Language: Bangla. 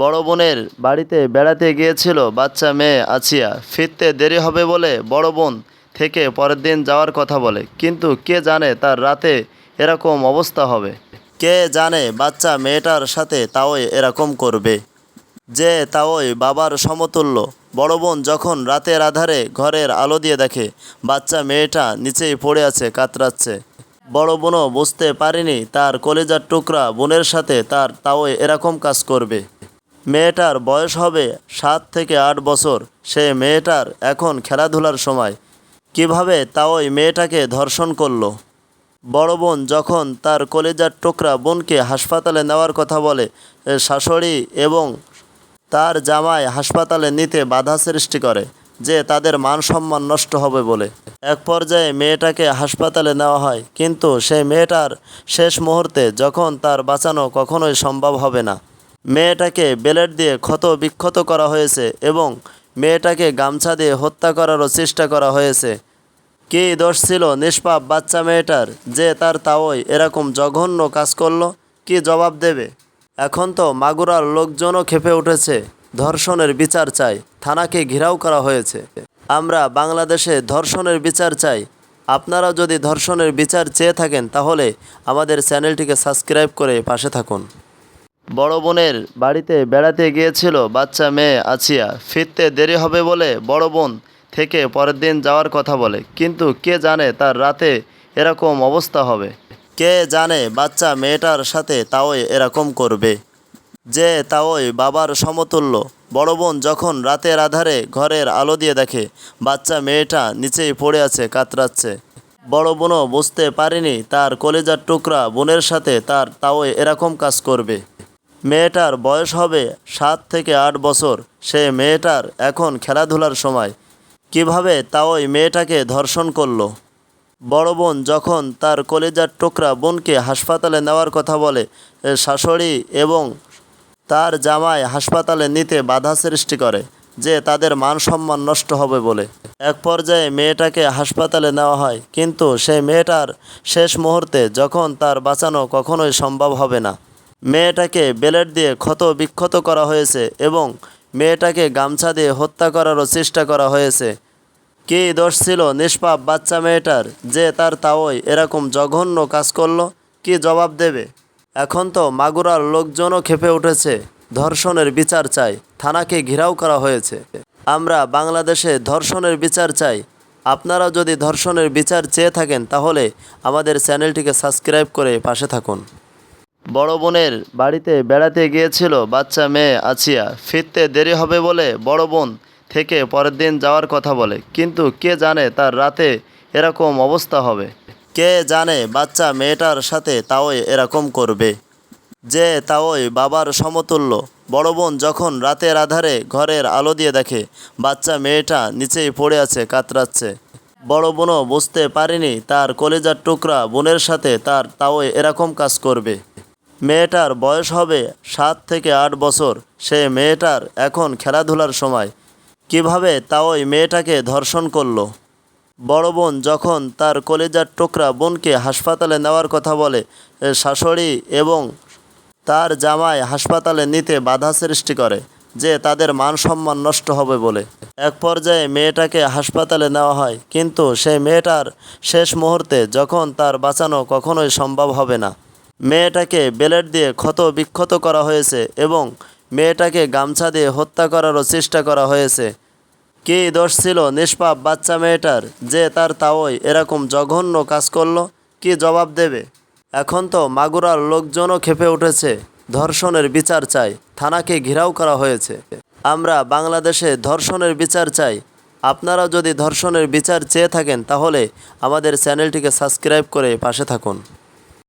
বড় বোনের বাড়িতে বেড়াতে গিয়েছিল বাচ্চা মেয়ে আছিয়া ফিরতে দেরি হবে বলে বড় বোন থেকে পরের দিন যাওয়ার কথা বলে। কিন্তু কে জানে তার রাতে এরকম অবস্থা হবে? কে জানে বাচ্চা মেয়েটার সাথে তাওই এরকম করবে? যে তাওই বাবার সমতুল্য। বড় বোন যখন রাতের আধারে ঘরের আলো দিয়ে দেখে, বাচ্চা মেয়েটা নিচেই পড়ে আছে, কাতরাচ্ছে। বড় বোনও বুঝতে পারেনি তার কলেজার টুকরা বোনের সাথে তার তাওই এরকম কাজ করবে। মেয়েটার বয়স হবে সাত থেকে আট বছর। সে মেয়েটার এখন খেলাধুলার সময়। কীভাবে তা ওই মেয়েটাকে ধর্ষণ করল? বড় বোন যখন তার কলেজার টুকরা বোনকে হাসপাতালে নেওয়ার কথা বলে শাশুড়ি এবং তার জামাই হাসপাতালে নিতে বাধা সৃষ্টি করে, যে তাদের মান সম্মান নষ্ট হবে বলে। এক পর্যায়ে মেয়েটাকে হাসপাতালে নেওয়া হয়, কিন্তু সেই মেয়েটার শেষ মুহূর্তে যখন তার বাঁচানো কখনোই সম্ভব হবে না। মেয়েটাকে বেলেট দিয়ে ক্ষত বিক্ষত করা হয়েছে এবং মেয়েটাকে গামছা দিয়ে হত্যা করারও চেষ্টা করা হয়েছে। কী দোষ ছিল নিষ্পাপ বাচ্চা মেয়েটার যে তার তাওই এরকম জঘন্য কাজ করল? কি জবাব দেবে? এখন তো মাগুরার লোকজনও খেপে উঠেছে। ধর্ষণের বিচার চাই। থানাকে ঘেরাও করা হয়েছে। আমরা বাংলাদেশে ধর্ষণের বিচার চাই। আপনারা যদি ধর্ষণের বিচার চেয়ে থাকেন তাহলে আমাদের চ্যানেলটিকে সাবস্ক্রাইব করে পাশে থাকুন। বড় বোনের বাড়িতে বেড়াতে গিয়েছিল বাচ্চা মেয়ে আছিয়া ফিরতে দেরি হবে বলে বড় বোন থেকে পরের দিন যাওয়ার কথা বলে। কিন্তু কে জানে তার রাতে এরকম অবস্থা হবে? কে জানে বাচ্চা মেয়েটার সাথে তাওই এরকম করবে? যে তাওই বাবার সমতুল্য। বড় বোন যখন রাতের আধারে ঘরের আলো দিয়ে দেখে, বাচ্চা মেয়েটা নিচেই পড়ে আছে, কাতরাচ্ছে। বড় বোনও বুঝতে পারেনি তার কলেজার টুকরা বোনের সাথে তার তাওই এরকম কাজ করবে। মেয়েটার বয়স হবে সাত থেকে আট বছর। সে মেয়েটার এখন খেলাধুলার সময়। কীভাবে তাওই মেয়েটাকে ধর্ষণ করল? বড় বোন যখন তার কলেজার টুকরা বোনকে হাসপাতালে নেওয়ার কথা বলে শাশুড়ি এবং তার জামাই হাসপাতালে নিতে বাধা সৃষ্টি করে, যে তাদের মান সম্মান নষ্ট হবে বলে। এক পর্যায়ে মেয়েটাকে হাসপাতালে নেওয়া হয়, কিন্তু সেই মেয়েটার শেষ মুহূর্তে যখন তার বাঁচানো কখনোই সম্ভব হবে না। মেয়েটাকে বেলেট দিয়ে ক্ষত বিক্ষত করা হয়েছে এবং মেয়েটাকে গামছা দিয়ে হত্যা করারও চেষ্টা করা হয়েছে। কী দোষ ছিল নিষ্পাপ বাচ্চা মেয়েটার যে তার তাওই এরকম জঘন্য কাজ করল? কি জবাব দেবে? এখন তো মাগুরার লোকজনও খেপে উঠেছে। ধর্ষণের বিচার চাই। থানাকে ঘেরাও করা হয়েছে। আমরা বাংলাদেশে ধর্ষণের বিচার চাই। আপনারা যদি ধর্ষণের বিচার চেয়ে থাকেন তাহলে আমাদের চ্যানেলটিকে সাবস্ক্রাইব করে পাশে থাকুন। বড় বোনের বাড়িতে বেড়াতে গিয়েছিল বাচ্চা মেয়ে আছিয়া ফিরতে দেরি হবে বলে বড় বোন থেকে পরের দিন যাওয়ার কথা বলে। কিন্তু কে জানে তার রাতে এরকম অবস্থা হবে? কে জানে বাচ্চা মেয়েটার সাথে তাওই এরকম করবে? যে তাওই বাবার সমতুল্য। বড় বোন যখন রাতের আধারে ঘরের আলো দিয়ে দেখে, বাচ্চা মেয়েটা নিচেই পড়ে আছে, কাতরাচ্ছে। বড় বোনও বুঝতে পারেনি তার কলেজার টুকরা বোনের সাথে তার তাওই এরকম কাজ করবে। মেয়েটার বয়স হবে সাত থেকে আট বছর। সে মেয়েটার এখন খেলাধুলার সময়। কীভাবে তা ওই মেয়েটাকে ধর্ষণ করল? বড় বোন যখন তার কলেজার টুকরা বোনকে হাসপাতালে নেওয়ার কথা বলে শাশুড়ি এবং তার জামাই হাসপাতালে নিতে বাধা সৃষ্টি করে, যে তাদের মান সম্মান নষ্ট হবে বলে। এক পর্যায়ে মেয়েটাকে হাসপাতালে নেওয়া হয়, কিন্তু সেই মেয়েটার শেষ মুহূর্তে যখন তার বাঁচানো কখনোই সম্ভব হবে না। মেয়েটাকে বেলেট দিয়ে ক্ষত বিক্ষত করা হয়েছে এবং মেয়েটাকে গামছা দিয়ে হত্যা করারও চেষ্টা করা হয়েছে। কী দোষ ছিল নিষ্পাপ বাচ্চা মেয়েটার যে তার তাওই এরকম জঘন্য কাজ করল? কি জবাব দেবে? এখন তো মাগুরার লোকজনও খেপে উঠেছে। ধর্ষণের বিচার চাই। থানাকে ঘেরাও করা হয়েছে। আমরা বাংলাদেশে ধর্ষণের বিচার চাই। আপনারা যদি ধর্ষণের বিচার চেয়ে থাকেন তাহলে আমাদের চ্যানেলটিকে সাবস্ক্রাইব করে পাশে থাকুন।